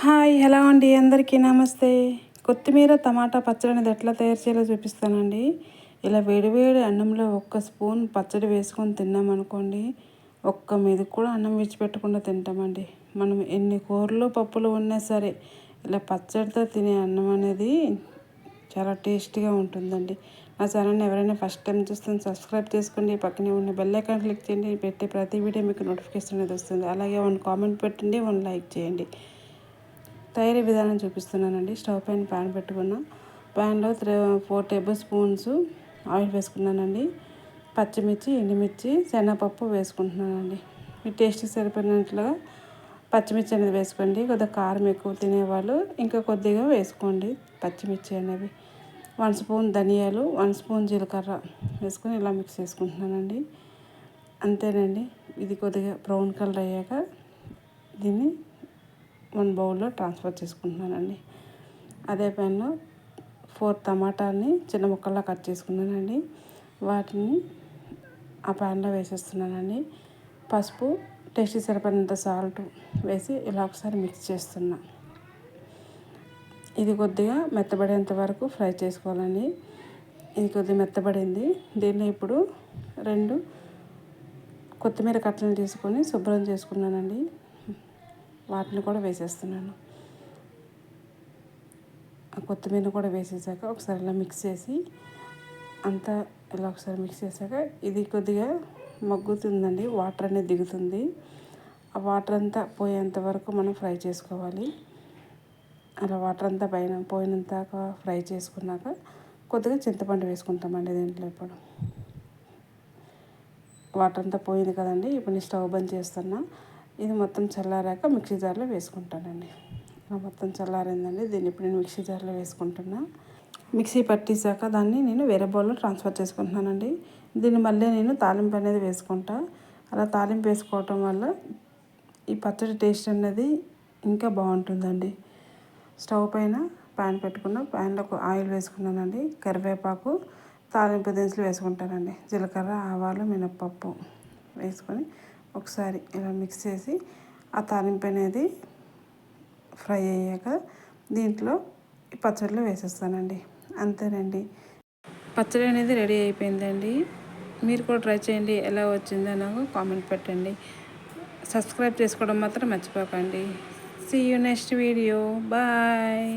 Hi hello అండి. అందరికీ నమస్తే. కొత్తిమీర టమాటా పచ్చడి అనేది ఎట్లా తయారు చేయాలో చూపిస్తానండి. ఇలా వేడివేడి అన్నంలో ఒక్క స్పూన్ పచ్చడి వేసుకొని తిన్నామనుకోండి ఒక్క మీద కూడా అన్నం విడిచిపెట్టకుండా తింటామండి. మనం ఎన్ని కూరలు పప్పులు ఉన్నా సరే ఇలా పచ్చడితో తినే అన్నం అనేది చాలా టేస్టీగా ఉంటుందండి. నా ఛానల్ని ఎవరైనా ఫస్ట్ టైం చూస్తుంది సబ్స్క్రైబ్ చేసుకోండి. పక్కనే ఉన్న బెల్ ఐకాన్ క్లిక్ చేయండి. పెట్టే ప్రతి వీడియో మీకు నోటిఫికేషన్ అనేది వస్తుంది. అలాగే వన్ కామెంట్ పెట్టండి వన్ లైక్ చేయండి. తయారీ విధానం చూపిస్తున్నానండి. స్టవ్ పైన ప్యాన్ పెట్టుకున్న. ప్యాన్లో three four tablespoons oil వేసుకున్నానండి. పచ్చిమిర్చి ఎండుమిర్చి శనగపప్పు వేసుకుంటున్నానండి. మీ టేస్ట్ సరిపడినట్లుగా పచ్చిమిర్చి అనేది వేసుకోండి. కొద్దిగా కారం ఎక్కువ తినేవాళ్ళు ఇంకా కొద్దిగా వేసుకోండి పచ్చిమిర్చి అనేవి. వన్ స్పూన్ ధనియాలు వన్ స్పూన్ జీలకర్ర వేసుకొని ఇలా మిక్స్ చేసుకుంటున్నానండి. అంతేనండి. ఇది కొద్దిగా బ్రౌన్ కలర్ అయ్యాక దీన్ని వన్ బౌల్లో ట్రాన్స్ఫర్ చేసుకుంటున్నానండి. అదే ప్యాన్లో ఫోర్ టమాటాలని చిన్న ముక్కల్లా కట్ చేసుకున్నానండి. వాటిని ఆ ప్యాన్లో వేసేస్తున్నానండి. పసుపు టేస్ట్ సరిపడినంత సాల్ట్ వేసి ఇలా ఒకసారి మిక్స్ చేస్తున్నా. ఇది కొద్దిగా మెత్తబడేంత వరకు ఫ్రై చేసుకోవాలండి. ఇది కొద్దిగా మెత్తబడింది. దీన్ని ఇప్పుడు రెండు కొత్తిమీర కట్టలను తీసుకొని శుభ్రం చేసుకున్నానండి. వాటిని కూడా వేసేస్తున్నాను. ఆ కొత్తిమీర కూడా వేసేసాక ఒకసారి ఇలా మిక్స్ చేసి అంతా ఇలా ఒకసారి మిక్స్ చేశాక ఇది కొద్దిగా మగ్గుతుందండి వాటర్ అనేది దిగుతుంది. ఆ వాటర్ అంతా పోయేంత వరకు మనం ఫ్రై చేసుకోవాలి. అలా వాటర్ అంతా పైన పోయినంత ఫ్రై చేసుకున్నాక కొద్దిగా చింతపండు వేసుకుంటామండి దీంట్లో ఇప్పుడు. వాటర్ అంతా పోయింది కదండి ఇప్పుడు నేను స్టవ్ బంద్ చేస్తున్నా. ఇది మొత్తం చల్లారాక మిక్సీ జార్లో వేసుకుంటానండి. మొత్తం చల్లారిందండి. దీన్ని ఇప్పుడు నేను మిక్సీ జార్లో వేసుకుంటున్నా. మిక్సీ పట్టేసాక దాన్ని నేను వేరే బౌల్లో ట్రాన్స్ఫర్ చేసుకుంటున్నానండి. దీన్ని మళ్ళీ నేను తాలింపు అనేది వేసుకుంటా. అలా తాలింపు వేసుకోవటం వల్ల ఈ పచ్చడి టేస్ట్ అనేది ఇంకా బాగుంటుందండి. స్టవ్ పైన ప్యాన్ పెట్టుకున్న ప్యాన్లో ఆయిల్ వేసుకున్నానండి. కరివేపాకు తాలింపు దినుసులు వేసుకుంటానండి. జీలకర్ర ఆవాలు మినప్పప్పు వేసుకొని ఒకసారి ఇలా మిక్స్ చేసి ఆ తాలింపు అనేది ఫ్రై అయ్యాక దీంట్లో ఈ పచ్చడిలో వేసేస్తానండి. అంతేనండి. పచ్చడి అనేది రెడీ అయిపోయిందండి. మీరు కూడా ట్రై చేయండి. ఎలా వచ్చిందో నాకు కామెంట్ పెట్టండి. సబ్స్క్రైబ్ చేసుకోవడం మాత్రం మర్చిపోకండి. See you next video bye